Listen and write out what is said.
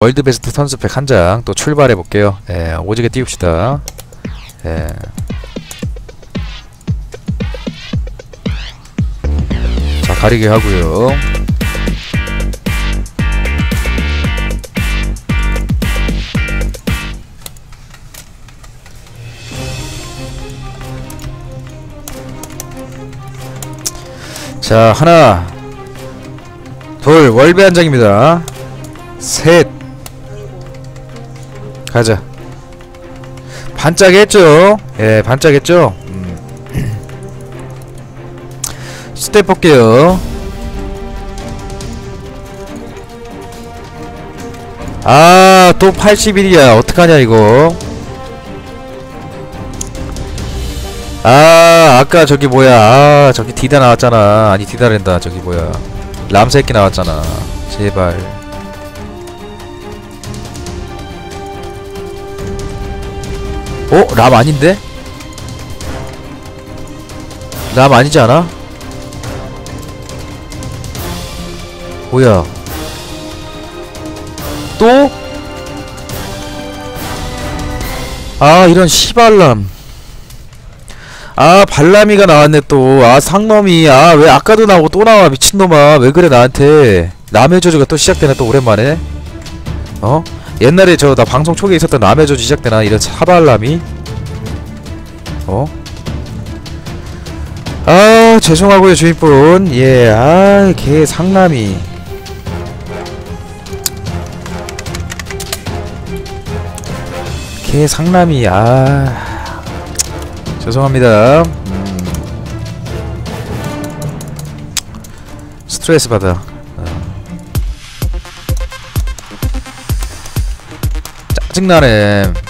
월드 베스트 선수팩 한 장 또 출발해 볼게요. 예, 오지게 띄웁시다. 예. 자, 가리게 하고요. 자, 하나, 둘, 월배 한 장입니다. 셋, 가자. 반짝했죠? 예, 반짝했죠? 음. 스텝 볼게요. 아, 또 81이야. 어떡하냐, 이거. 아, 아까 저기 뭐야. 아, 저기 디다 나왔잖아. 아니, 디다랜다. 저기 뭐야. 람새끼 나왔잖아. 제발. 어? 람 아닌데? 람 아니지 않아? 뭐야? 또? 아 이런 시발람 아 발람이가 나왔네 또 아 상놈이 아 왜 아까도 나오고 또 나와 미친놈아 왜 그래 나한테 남의 저주가 또 시작되네 또 오랜만에 어? 옛날에 저 나 방송 초기에 있었던 남의 저주 시작되나 이런 사발람이. 어? 아 죄송하고요 주인분. 예아개 상남이. 개 상남이 아. 죄송합니다. 음. 스트레스 받아 짜증나네